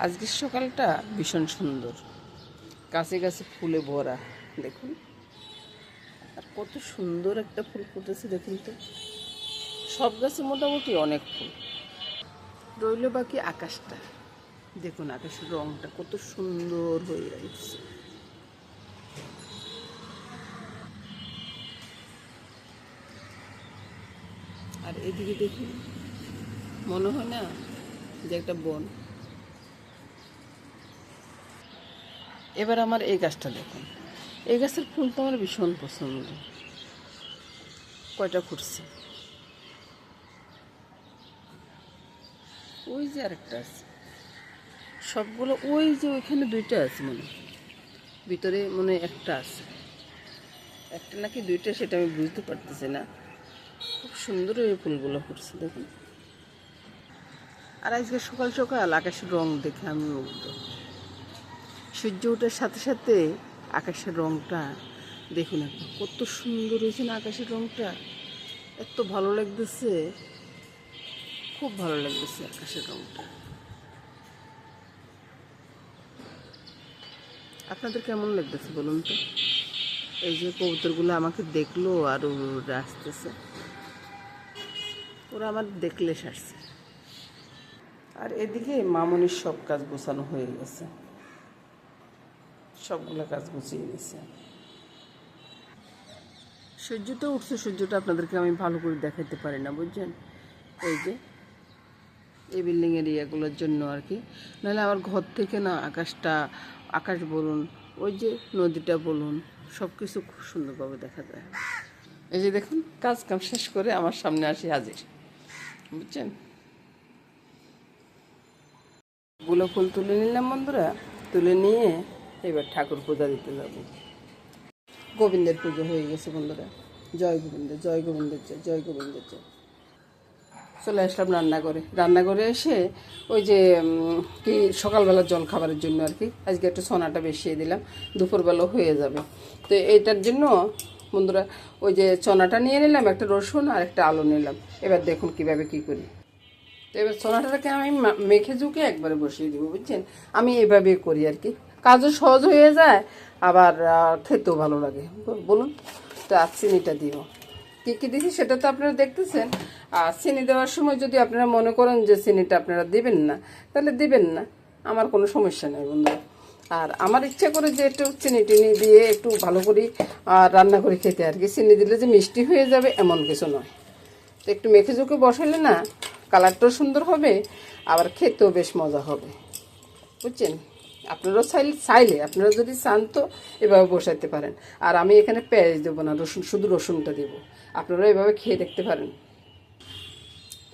আজকের গ্রীষ্মকালটা ভীষণ সুন্দর। কাছে গাছে ফুলে ভরা, দেখুন। আর কত সুন্দর একটা ফুল ফুটেছে, দেখুন তো। সব গাছে মোটামুটি অনেক ফুল। রইল বাকি আকাশটা। দেখুন আকাশের রংটা কত সুন্দর হয়ে যাচ্ছে আর এদিকে দেখুন, মনে হয় না যে একটা বন। এবার আমার এই গাছটা দেখুন। এই গাছের ফুল তো আমার ভীষণ পছন্দ। কয়টা ফুটছে? ওই যে আরেকটা আছে। সবগুলো ওই যে ওইখানে দুইটা আছে মনে ভিতরে মনে একটা আছে। একটা নাকি দুইটা সেটা আমি বুঝতে পারতেছি না। খুব সুন্দর ওই ফুলগুলো ফুটছে, দেখুন। আর আজকে সকাল সকাল আকাশের রং দেখে আমি মুগ্ধ সূর্য ওঠার সাথে সাথে আকাশের রংটা দেখুন একবার। কত সুন্দর হয়েছে না আকাশের রংটা? এত ভালো লাগতেছে। খুব ভালো লাগতেছে আকাশের রংটা। আপনাদের কেমন লাগতেছে বলুন তো? এই যে কবুতরগুলো আমাকে দেখল আর ওরা আসতেছে। ওরা আমার দেখলে সারছে। আর এদিকে মামনির সব কাজ গোছানো হয়ে গেছে। সবগুলো কাজ গুছিয়ে নিছে। সূর্যটা উঠছে, সূর্যটা আপনাদেরকে আমি ভালো করে দেখাতে পারি না, বুঝছেন? এই যে, এই বিল্ডিংয়ের ইয়েগুলোর জন্য আর কি। নাহলে আমার ঘর থেকে না আকাশটা, আকাশ বলুন, ওই যে নদীটা বলুন সব কিছু খুব সুন্দরভাবে দেখা যায়। এই যে দেখুন, কাজ কাম শেষ করে আমার সামনে আসি হাজির, বুঝছেন? গুলো ফুল তুলে নিলাম বন্ধুরা, তুলে নিয়ে এবার ঠাকুর পূজা দিতে যাব গোবিন্দের পুজো হয়ে গেছে বন্ধুরা। জয় গোবিন্দ, জয় গোবিন্দের জয় জয় গোবিন্দের জয়। চলে আসলাম রান্না করে রান্না করে এসে ওই যে কি সকালবেলা জল খাবারের জন্য আর কি, আজকে একটু সোনাটা বেশিয়ে দিলাম দুপুরবেলা হয়ে যাবে। তো এইটার জন্য বন্ধুরা ওই যে চনাটা নিয়ে নিলাম, একটা রসুন আর একটা আলু নিলাম। এবার দেখুন কীভাবে কি করি। তো এবার সোনাটাকে আমি মেখে ঝুঁকে একবারে বসিয়ে দিব, বুঝছেন? আমি এভাবে করি আর কি। কাজও সহজ হয়ে যায়, আবার খেতেও ভালো লাগে। বলুন, তো আর চিনিটা দিব কী কী দিছি সেটা তো আপনারা দেখতেছেন। আর চিনি দেওয়ার সময় যদি আপনারা মনে করেন যে চিনিটা আপনারা দিবেন না, তাহলে দিবেন না। আমার কোনো সমস্যা নেই, বন্ধু। আর আমার ইচ্ছা করে যে একটু চিনি টিনি দিয়ে একটু ভালো করে রান্না করে খেতে আর কি। চিনি দিলে যে মিষ্টি হয়ে যাবে, এমন কিছু নয়। তো একটু মেখে ঝুঁকে বসালে না, কালারটাও সুন্দর হবে, আবার খেতেও বেশ মজা হবে। বুঝছেন? আপনারাও চাইলে চাইলে, আপনারা যদি চান তো এভাবে বসাইতে পারেন। আর আমি এখানে পেঁয়াজ দেবো না, রসুন, শুধু রসুনটা দেবো। আপনারা এভাবে খেয়ে দেখতে পারেন।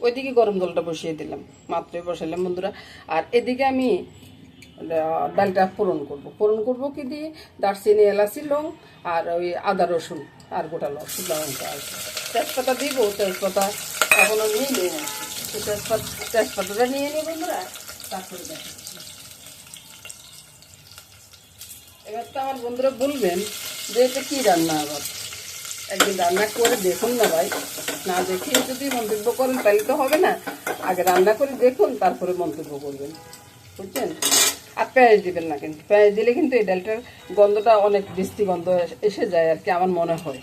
ওইদিকে গরম জলটা বসিয়ে দিলাম মাত্রই বসালাম বন্ধুরা। আর এদিকে আমি ডালটা পূরণ করব। পূরণ করব কি দিয়ে? দারচিনি, এলাচি, লং আর ওই আদা, রসুন আর গোটা লসুন লঙ্কা আর। তেজপাতা দিব, তেজপাতা এখনও নিয়ে নিই না তেজপাতা তেজপাতাটা নিয়ে নিই বন্ধুরা, তারপরে দেখাচ্ছি এবার তো আমার বন্ধুরা বলবেন যে এটা কী রান্না আবার? একদিন রান্না করে দেখুন না ভাই। না দেখে যদি মন্তব্য করেন, তাহলে তো হবে না। আগে রান্না করে দেখুন, তারপরে মন্তব্য করবেন। বুঝছেন? আর পেঁয়াজ দিবেন না কিন্তু। পেঁয়াজ দিলে কিন্তু এই ডালটার গন্ধটা অনেক বৃষ্টি গন্ধ এসে যায় আর কি, আমার মনে হয়।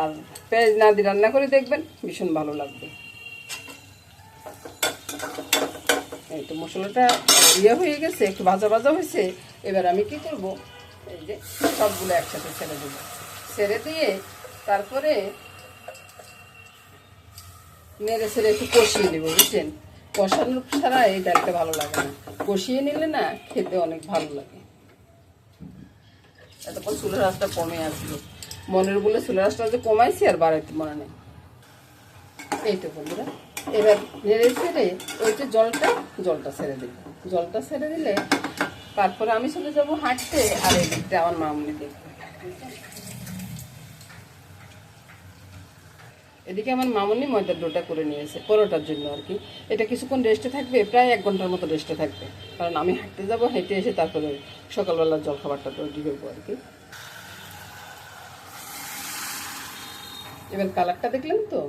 আর পেঁয়াজ না দিয়ে রান্না করে দেখবেন, ভীষণ ভালো লাগবে। এই তো মশলাটা ইয়ে হয়ে গেছে, একটু ভাজা ভাজা হয়েছে। এবার আমি কি করব? এই যে সবগুলো একসাথে ছেড়ে দেবো। ছেড়ে দিয়ে তারপরে নেড়ে ছেড়ে একটু কষিয়ে নেব, বুঝছেন? কষানোর ছাড়া এই ডালটা ভালো লাগে না। কষিয়ে নিলে না খেতে অনেক ভালো লাগে। এতক্ষণ চুলের রাসটা কমে আসলো। মনের বলে চুলের রাসটা যে কমাইছি আর বাড়াইতে মনে নেই। এই তো বন্ধুরা, এবার নেড়ে ছেড়ে ওইটা জলটা জলটা ছেড়ে দিল জলটা ছেড়ে দিলে তারপরে আমি চলে যাব হাঁটতে, আর এই দিকটা আমার মামনি দেখবে এদিকে আমার মামনি ময়দার ডোটা করে নিয়েছে, পরোটার জন্য আর কি। এটা কিছুক্ষণ রেস্টে থাকবে, প্রায় এক ঘণ্টার মতো রেস্টে থাকবে। কারণ আমি হাঁটতে যাব, হেঁটে এসে তারপরে সকালবেলার জল খাবারটা তৈরি করব আর কি। এবার কালারটা দেখলেন তো?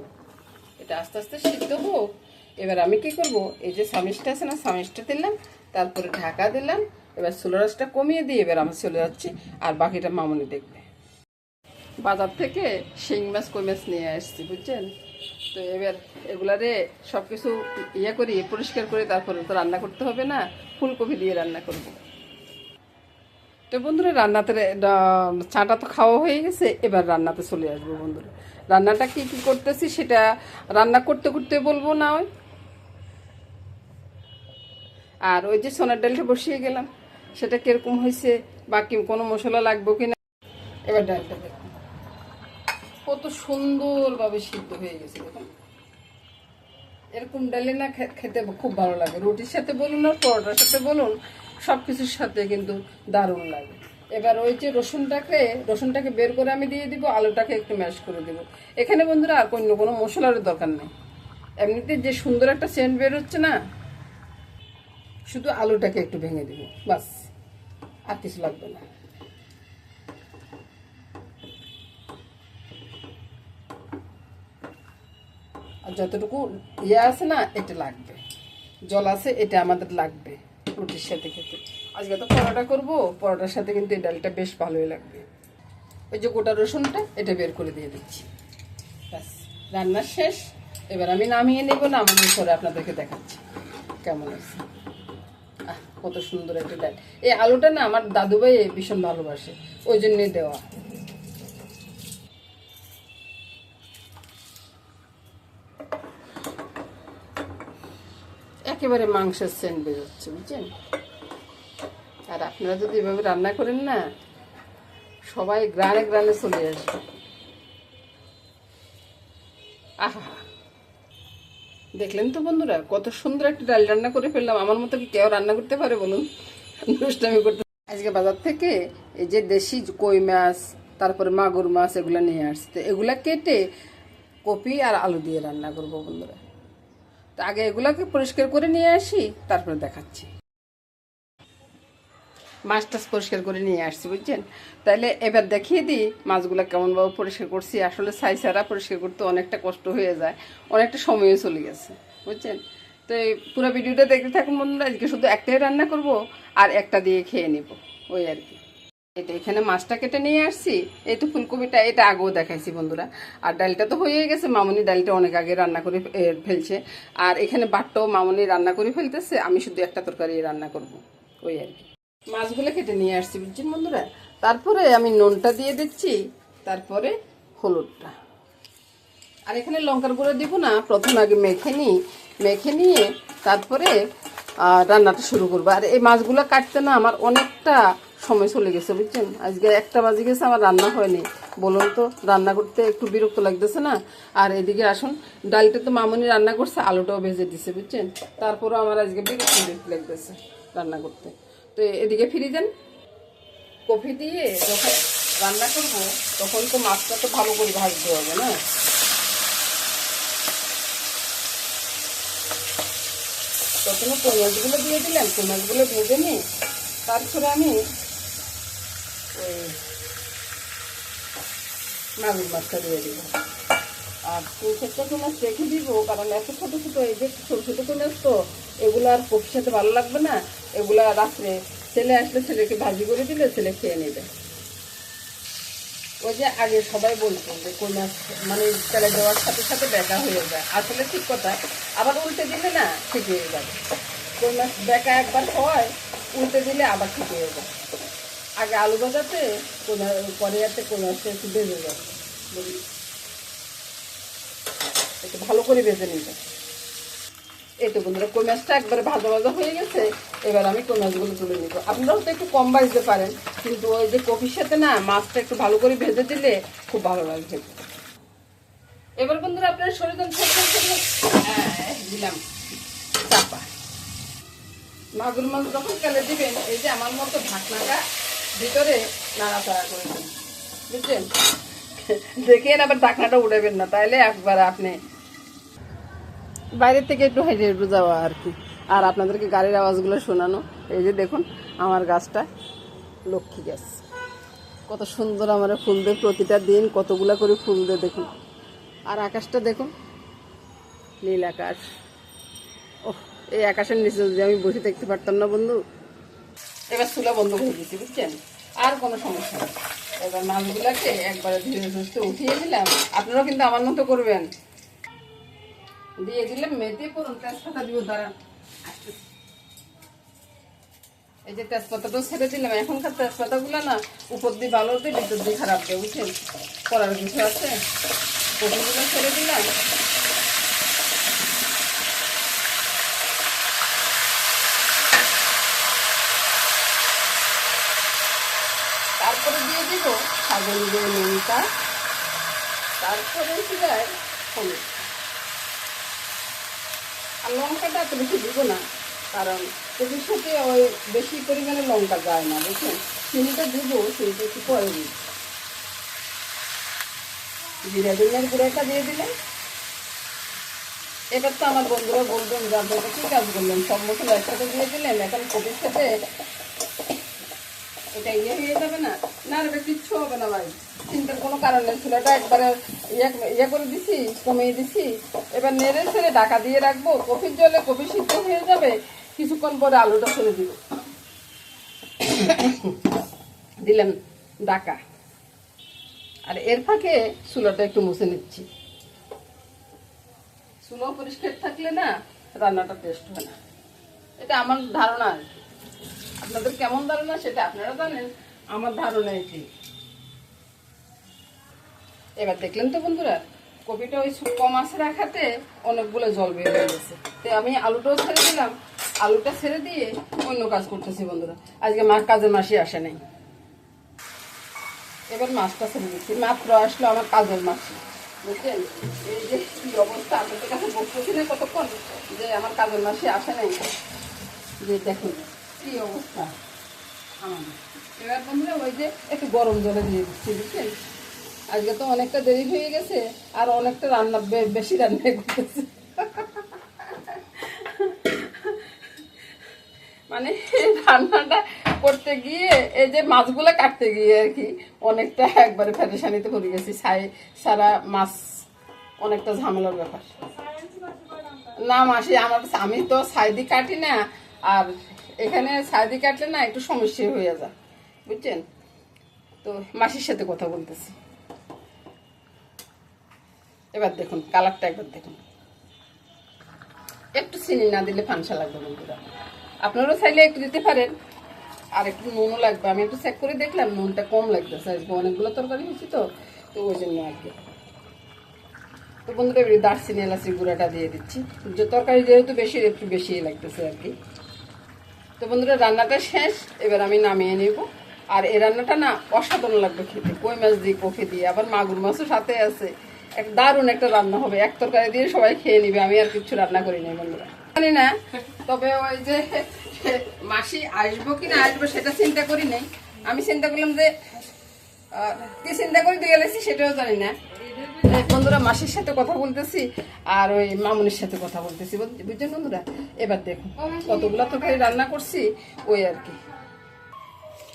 এটা আস্তে আস্তে সিদ্ধ হোক। এবার আমি কি করব? এই যে সামিজটা আছে না, সামিজটা দিলাম, তারপরে ঢাকা দিলাম এবার সোলারাসটা কমিয়ে দিয়ে এবার আমি চলে যাচ্ছি আর বাকিটা মামনি দেখবে। বাজার থেকে শিং মাছ কই মাছ নিয়ে আসছি বুঝছেন? তো এবার এগুলারে সব কিছু ইয়ে করি পরিষ্কার করে তারপরে তো রান্না করতে হবে না ফুলকপি দিয়ে রান্না করব। তো বন্ধুরা রান্নাতে চাটা তো খাওয়া হয়ে গেছে এবার রান্নাতে চলে আসব বন্ধুরা। রান্নাটা কি কি করতেছি সেটা রান্না করতে করতে বলব না ওই। আর ওই যে সোনার ডালটা বসিয়ে গেলাম। সেটা কীরকম হয়েছে বাকি কোনো মশলা লাগবে কিনা? এবার ডালটা দেখুন কত সুন্দরভাবে সিদ্ধ হয়ে গেছে দেখুন এরকম ডালে না খেতে খুব ভালো লাগে। রুটির সাথে বলুন আর পরোটার সাথে বলুন সব কিছুর সাথে কিন্তু দারুণ লাগে। এবার ওই যে রসুনটাকে রসুনটাকে বের করে আমি দিয়ে দিব, আলুটাকে একটু ম্যাশ করে দিব। এখানে বন্ধুরা আর অন্য কোনো মশলার দরকার নেই। এমনিতে যে সুন্দর একটা সেন্ট বের হচ্ছে না, শুধু আলুটাকে একটু ভেঙে দিব, বাস। আর কিছু লাগবে না। আর যতটুকু ইয়ে আছে না, এটা লাগবে। জল আছে, এটা আমাদের লাগবে রুটির সাথে খেতে। আজকে তো পরোটা করব, পরোটার সাথে কিন্তু এই ডালটা বেশ ভালোই লাগবে। ওই যে গোটা রসুনটা, এটা বের করে দিয়ে দিচ্ছি। ব্যাস, রান্না শেষ। এবার আমি নামিয়ে নেব, নামানোর পরে আপনাদেরকে দেখাচ্ছি। কেমন আছে কত সুন্দর একটা ডাল এই আলুটা না আমার দাদুভাই ভীষণ ভালোবাসে, ওই জন্যই দেওয়া। একেবারে মাংসের সেন্ট বেরোচ্ছে, বুঝছেন? আর আপনারা যদি এভাবে রান্না করেন না, সবাই গ্রানে গ্রানে চলে আসবে। আহা দেখলেন তো বন্ধুরা, কত সুন্দর একটা ডাল রান্না করে ফেললাম। আমার মতো কি কেউ রান্না করতে পারে বলুন? দুষ্টামি করতে আজকে বাজার থেকে এই যে দেশি কই মাছ, তারপরে মাগুর মাছ এগুলো নিয়ে আসতে এগুলো কেটে কপি আর আলু দিয়ে রান্না করব বন্ধুরা। তো আগে এগুলাকে পরিষ্কার করে নিয়ে আসি, তারপরে দেখাচ্ছি। মাছ টাছ পরিষ্কার করে নিয়ে আসছি, বুঝছেন? তাহলে এবার দেখিয়ে দিই মাছগুলো কেমনভাবে পরিষ্কার করছি। আসলে ছাই ছাড়া পরিষ্কার করতে অনেকটা কষ্ট হয়ে যায়, অনেকটা সময়ও চলে গেছে, বুঝছেন? তো এই পুরো ভিডিওটা দেখতে থাকুন বন্ধুরা, আজকে শুধু একটাই রান্না করব আর একটা দিয়ে খেয়ে নেব, ওই আর কি। এটা এখানে মাছটা কেটে নিয়ে আসছি, এই তো ফুলকপিটা, এটা আগেও দেখাইছি বন্ধুরা। আর ডালটা তো হয়ে গেছে, মামনি ডালটা অনেক আগে রান্না করে ফেলছে। আর এখানে বাটটাও মামনি রান্না করে ফেলতেছে, আমি শুধু একটা তরকারি রান্না করব, ওই আর কি। মাছগুলো কেটে নিয়ে আসছি, বুঝছেন বন্ধুরা? তারপরে আমি নুনটা দিয়ে দিচ্ছি, তারপরে হলুদটা। আর এখানে লঙ্কার গুঁড়ো দিব না, প্রথম আগে মেখে নিই মেখে নিয়ে তারপরে রান্নাটা শুরু করব। আর এই মাছগুলো কাটতে না আমার অনেকটা সময় চলে গেছে, বুঝছেন? আজকে একটা বাজে গেছে, আমার রান্না হয়নি। বলুন তো, রান্না করতে একটু বিরক্ত লাগতেছে না? আর এদিকে আসুন, ডালটা তো মামনি রান্না করছে, আলুটাও ভেজে দিছে, বুঝছেন? তারপরও আমার আজকে বিরক্ত লাগতেছে রান্না করতে। তো এদিকে ফিরে যান। কফি দিয়ে যখন রান্না করব, তখন তো মাছটা তো ভালো করে ভাজতে হবে না? প্রথমে পেঁয়াজগুলো দিয়ে দিলাম, পেঁয়াজগুলো ভেজে নিই তারপরে আমি ওই মাগুর মাছটা দিয়ে দিব আর কই মাছ রেখে দিব, কারণ এত ছোটো ছোটো এই যে ছোটো ছোটো মাছ তো এগুলো আর কপির সাথে ভালো লাগবে না, এগুলা রাত্রে ছেলে আসলে ছেলেকে ভাজি করে দিলে ছেলে খেয়ে নেবে। ওই যে আগে সবাই বলতো যে মাছ মানে তেলে দেওয়ার সাথে সাথে বেকা হয়ে যায়। আসলে ঠিক কথা, আবার উল্টে দিলে না ঠিক হয়ে যাবে। মাছ বেকা একবার হয়, উল্টে দিলে আবার ঠিক হয়ে যায়। আগে আলু ভাজাতে, কই মাছ কড়াইয়াতে কই একটু ভেজে যাবে? একটু ভালো করে ভেজে নিবে। এই তো বন্ধুরা, কই মাছটা একবারে ভাজা ভাজা হয়ে গেছে, এবার আমি কই মাছগুলো তুলে নিব। আপনারাও তো একটু কম বাজতে পারেন, কিন্তু ওই যে কফির সাথে না মাছটা একটু ভালো করে ভেজে দিলে খুব ভালো লাগে খেতে এবার বন্ধুরা, আপনারা সরিজন দিলাম। চাপা। মাগুর মাছ যখন কেলে দিবেন, এই যে আমার মতো ঢাকনাটা ভিতরে নাড়াচাড়া করে দেন। বুঝছেন? দেখেন আবার ঢাকনাটা উঠাবেন না, তাইলে একবার আপনি বাইরে থেকে একটু হেঁটে একটু যাওয়া আর কি। আর আপনাদেরকে গাড়ির আওয়াজগুলো শোনানো। এই যে দেখুন, আমার গাছটা লক্ষ্মী গাছ। কত সুন্দর আমার ফুল দেয় প্রতিটা দিন কতগুলা করে ফুল দেয় দেখুন। আর আকাশটা দেখুন, নীল আকাশ। ও এই আকাশের নিচে যদি আমি বসে থাকতে পারতাম না বন্ধু। এবার চুলা বন্ধ করে দিচ্ছি বুঝছেন? আর কোনো সমস্যা নেই। এবার মাছগুলাকে একবারে ধীরে সুস্থে উঠিয়ে দিলাম আপনারাও কিন্তু আমার মতো করবেন। দিয়ে দিলাম মেথি করুন তেজপাতা দিব দাঁড়ান। এই যে তেজপাতাটাও ছেড়ে দিলাম, এখনকার তেজপাতাগুলো না, উপর দিয়ে ভালো দিয়ে ভিতর দিয়ে খারাপ দেয়, বুঝছেন? করার কিছু আছে? কপিগুলো ছেড়ে দিলাম। তারপরে দিয়ে দিব ছাগল দিয়ে লঙ্কা তারপরে হলুদ। আর লঙ্কাটা এত বেশি দিব না, কারণ কপির সাথে ওই বেশি পরিমাণে লঙ্কা যায় না, বুঝছেন? চিনিটা দিব, চিনিটা একটু পরে দিই। জিরা ধনিয়ার গুঁড়োটা দিয়ে দিলেন এবার তো আমার বন্ধুরা বলবেন, যে আপনারা কি কাজ করলেন? সব মশলা একসাথে দিয়ে দিলেন, এখন কপির সাথে এটা ইয়ে হয়ে যাবে না? না রে কিচ্ছু হবে না, ভাই। চিন্তার কোনো কারণ নেই চুলাটা একবারে ইয়ে ইয়ে করে দিছি, কমিয়ে দিছি। এবার নেড়ে ছেড়ে ঢাকা দিয়ে রাখব। কফির জলে কফি সিদ্ধ হয়ে যাবে। কিছুক্ষণ পরে আলুটা ছেড়ে দিব। দিলাম ডাকা আর এর ফাঁকে চুলাটা একটু মুছে নিচ্ছি। চুলো পরিষ্কার থাকলে না রান্নাটা টেস্ট হয় না। এটা আমার ধারণা আর আপনাদের কেমন ধারণা সেটা আপনারা জানেন। আমার ধারণা এটি এবার দেখলেন তো বন্ধুরা, কপিটা ওই কম আছে রাখাতে অনেকগুলো জল বের হয়ে গেছে। তো আমি আলুটাও ছেড়ে দিলাম। আলুটা ছেড়ে দিয়ে অন্য কাজ করতেছি বন্ধুরা। আজকে মা কাজের মাসি আসে নাই। এবার মাছটা ছেড়ে দিচ্ছি। মাত্র আসলো আমার কাজের মাসি। বুঝলেন? এই যে কি অবস্থা? আপনাদের কাছে বসতেছি না কতক্ষণ? যে আমার কাজের মাসি আসে নাই। যে দেখুন কি অবস্থা। আমার এবার বন্ধুরা ওই যে একটু গরম জলে দিয়ে দিচ্ছি বুঝছেন আজকে তো অনেকটা দেরি হয়ে গেছে, আর অনেকটা রান্না বেশি রান্না করতেছে। মানে রান্নাটা করতে গিয়ে, এই যে মাছগুলো কাটতে গিয়ে আর কি, অনেকটা একবারে ফেরেশানিতে পড়ে গেছি। ছাই সারা মাছ অনেকটা ঝামেলার ব্যাপার। না মাসি, আমার আমি তো সাইদি কাটি না, আর এখানে সাইদি কাটলে না একটু সমস্যা হয়ে যায়। বুঝছেন? তো মাসির সাথে কথা বলতেছি। এবার দেখুন, কালারটা একবার দেখুন। একটু চিনি না দিলে ফানসা লাগবে বন্ধুরা। আপনারাও চাইলে একটু দিতে পারেন। আর একটু নুনও লাগবে। আমি একটু চেক করে দেখলাম, নুনটা কম লাগতেছে। আজকে অনেকগুলো তরকারি হয়েছে তো তো ওই জন্য আর কি। তো বন্ধুরা, এবারে দারচিনি, এলাচি গুঁড়াটা দিয়ে দিচ্ছি। যে তরকারি যেহেতু বেশি, একটু বেশি লাগতেছে আর কি। তো বন্ধুরা, রান্নাটা শেষ। এবার আমি নামিয়ে নেব। আর এই রান্নাটা না অসাধারণ লাগবে খেতে। কই মাছ দিয়ে, কফি দিয়ে, আবার মাগুর মাছও সাথে আছে। এক দারুণ একটা রান্না হবে। এক তরকারি দিয়ে সবাই খেয়ে নিবে। আমি আর কিছু রান্না করি নাই, বন্ধুরা। জানি না, তবে ওই যে মাসি আসব কি না আসব সেটা চিন্তা করি নাই। আমি চিন্তা করলাম যে কি চিন্তা করে গেলেছি সেটাও জানি না। বন্ধুরা, মাসির সাথে কথা বলতেছি আর ওই মামুনির সাথে কথা বলতেছি। বুঝ- বুঝছেন বন্ধুরা? এবার দেখুন, কতগুলো তরকারি রান্না করছি, ওই আর কি।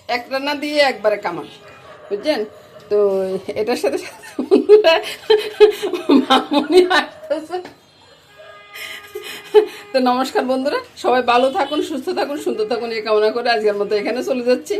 এক রান্না দিয়ে একবারে কামাল। বুঝছেন? তো এটার সাথে সাথে তো নমস্কার বন্ধুরা, সবাই ভালো থাকুন, সুস্থ থাকুন, সুন্দর থাকুন, এই কামনা করে আজকের মতো এখানে চলে যাচ্ছি।